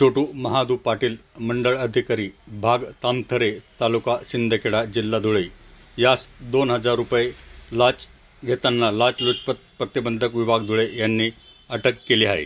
छोटू महादू पाटील मंडळ अधिकारी भाग तामथरे तालुका शिंदखेडा जिल्हा धुळे. यास दोन हजार रुपये लाच घेताना लाचलुचपत प्रतिबंधक विभाग धुळे यांनी अटक केली आहे.